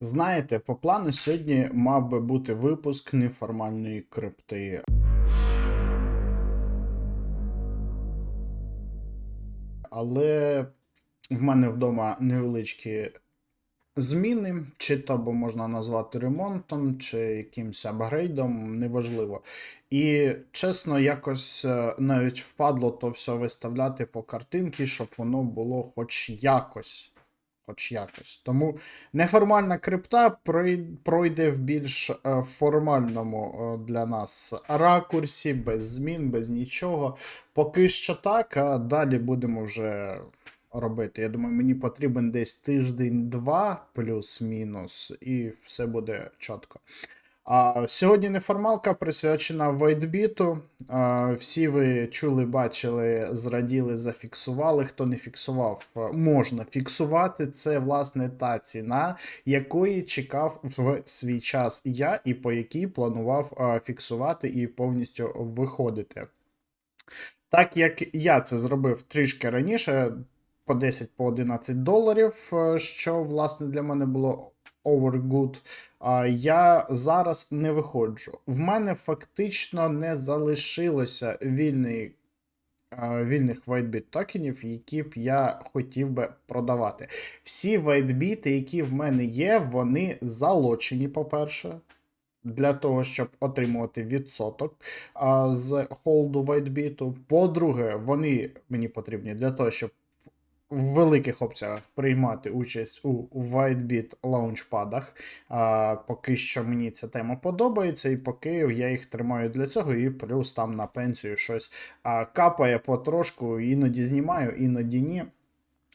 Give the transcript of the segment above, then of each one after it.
Знаєте, по плану сьогодні мав би бути випуск неформальної крипти. Але в мене вдома невеличкі зміни, чи то бо можна назвати ремонтом, чи якимось апгрейдом, неважливо. І чесно, якось е, навіть впадло то все виставляти по картинці, щоб воно було хоч якось. Хоч якось. Тому неформальна крипта пройде в більш е, формальному е, для нас ракурсі, без змін, без нічого. Поки що так, а далі будемо вже робити. Я думаю, мені потрібен десь тиждень-два плюс-мінус, і все буде чітко. А сьогодні неформалка присвячена вайтбіту. Всі ви чули, бачили, зраділи, зафіксували. Хто не фіксував, е, можна фіксувати. Це власне та ціна, якої чекав в свій час я, і по якій планував фіксувати і повністю виходити. Так як я це зробив трішки раніше, по 10 по 11 доларів, е, що власне для мене було overgood, я зараз не виходжу. В мене фактично не залишилося вільний, е, вільних whitebit токенів, які б я хотів би продавати. Всі whitebit, які в мене є, вони залочені, по-перше. Для того, щоб отримувати відсоток а, з холду WhiteBit. По-друге, вони мені потрібні для того, щоб в великих опціях приймати участь у WhiteBit лаунчпадах. А, поки що мені ця тема подобається, і поки я їх тримаю для цього, і плюс там на пенсію щось а, капає потрошку, іноді знімаю, іноді ні.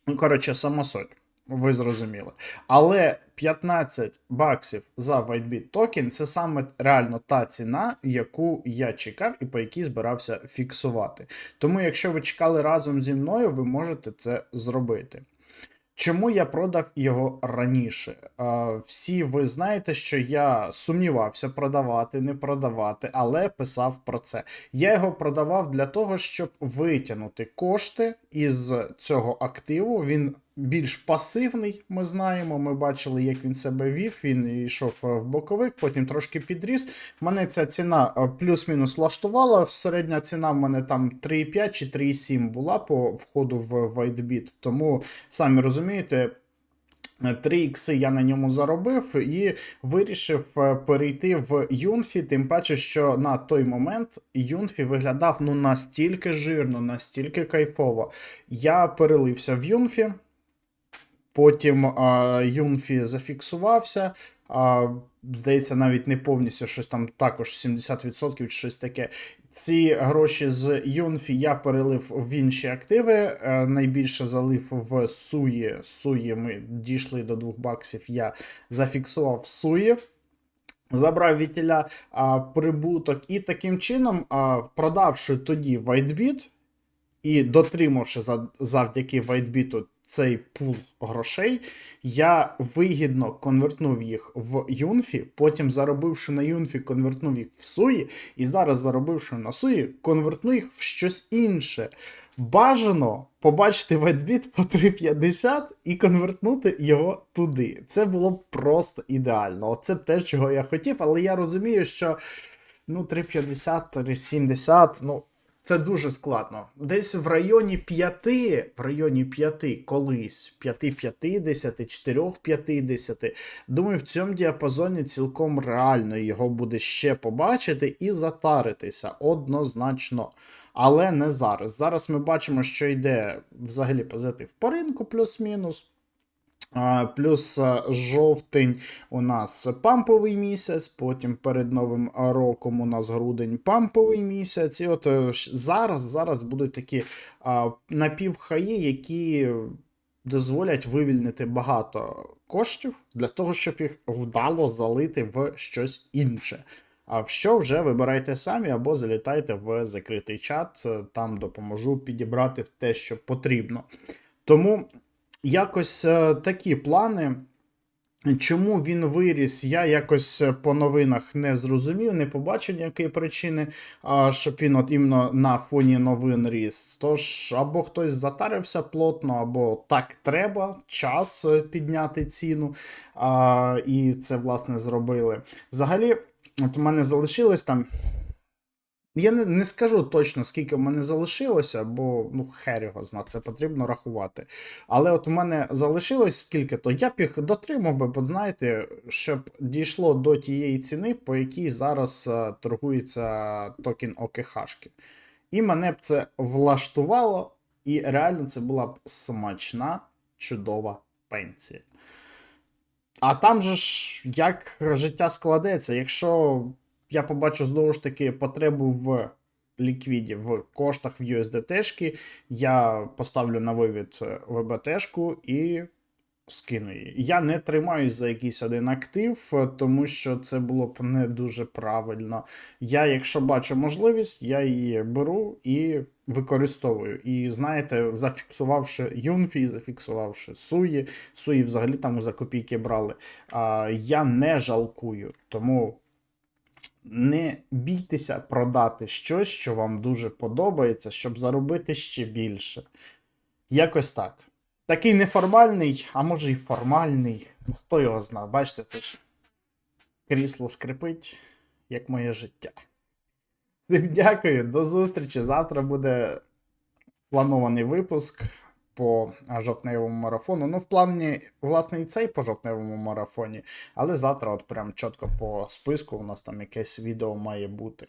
Ну, коротше, сама суть. Ви зрозуміли. Але 15 баксів за WhiteBit токен це саме реально та ціна, яку я чекав і по якій збирався фіксувати. Тому, якщо ви чекали разом зі мною, ви можете це зробити. Чому я продав його раніше? Всі ви знаєте, що я сумнівався продавати, не продавати, але писав про це. Я його продавав для того, щоб витягнути кошти із цього активу. Він більш пасивний, ми знаємо. Ми бачили, як він себе вів. Він йшов е, в боковик, потім трошки підріс. Мене ця ціна е, плюс-мінус влаштувала. Середня ціна в мене там 3,5 чи 3,7 була по входу в WhiteBit. Тому самі розумієте. 3 ікси я на ньому заробив і вирішив е, перейти в Юнфі, тим паче, що на той момент Юнфі виглядав ну настільки жирно, настільки кайфово. Я перелився в Юнфі, потім а, Юнфі зафіксувався. А, здається, навіть не повністю щось там також 70% чи щось таке. Ці гроші з Юнфі я перелив в інші активи. Е, Найбільше залив в Суї. Суї ми дійшли до 2 баксів. Я зафіксував Суї. Забрав вітіля а, прибуток, і таким чином, а, продавши тоді WhiteBit і дотримавши завдяки WhiteBit цей пул грошей, я вигідно конвертнув їх в Юнфі, потім заробивши на Юнфі, конвертнув їх в Суї, і зараз, заробивши на Суї, конвертну їх в щось інше. Бажано побачити WhiteBit по 3,50 і конвертнути його туди. Це було б просто ідеально. Оце те, чого я хотів, але я розумію, що ну, 3,50, 3,70, ну. Це дуже складно. Десь в районі 5, в районі 5 колись, 5,50, 4,50. Думаю, в цьому діапазоні цілком реально його буде ще побачити і затаритися однозначно. Але не зараз. Зараз ми бачимо, що йде взагалі позитив по ринку, плюс-мінус. Плюс жовтень у нас памповий місяць, потім перед Новим роком у нас грудень памповий місяць. І от е, зараз, зараз будуть такі напівхаї, які дозволять вивільнити багато коштів для того, щоб їх вдало залити в щось інше. А в що вже вибирайте самі або залітайте в закритий чат, е, там допоможу підібрати те, що потрібно. Тому якось е, такі плани. Чому він виріс, я якось е, по новинах не зрозумів, не побачив ніякої причини, щоб він от іменно на фоні новин ріс. Тож або хтось затарився плотно, або так треба, час е, підняти ціну. І це, власне, зробили. Взагалі, от у мене залишилось там. Я не, не скажу точно, скільки в мене залишилося, бо ну хер його зна, це потрібно рахувати. Але от у мене залишилось скільки, то я б їх дотримав би, бо знаєте, щоб дійшло до тієї ціни, по якій зараз е, торгується токен ОКХшки. І мене б це влаштувало, і реально це була б смачна, чудова пенсія. А там же ж як життя складеться, якщо я побачу знову ж таки потребу в ліквіді, в коштах в USDT, я поставлю на вивід ВБТ-шку і скину її. Я не тримаюсь за якийсь один актив, е, тому що це було б не дуже правильно. Я, якщо бачу можливість, я її беру і використовую. І знаєте, зафіксувавши Юнфі, зафіксувавши Суї, Суї взагалі там за копійки брали. Я не жалкую. Тому не бійтеся продати щось, що вам дуже подобається, щоб заробити ще більше. Якось так. Такий неформальний, а може і формальний. Ну, Хто його знає, бачите, це ж крісло скрипить, як моє життя. Всім дякую, до зустрічі. Завтра буде планований випуск по жовтневому марафону. Ну, в плані, власне, і цей по жовтневому марафоні, але завтра, от прям чітко по списку, у нас там якесь відео має бути.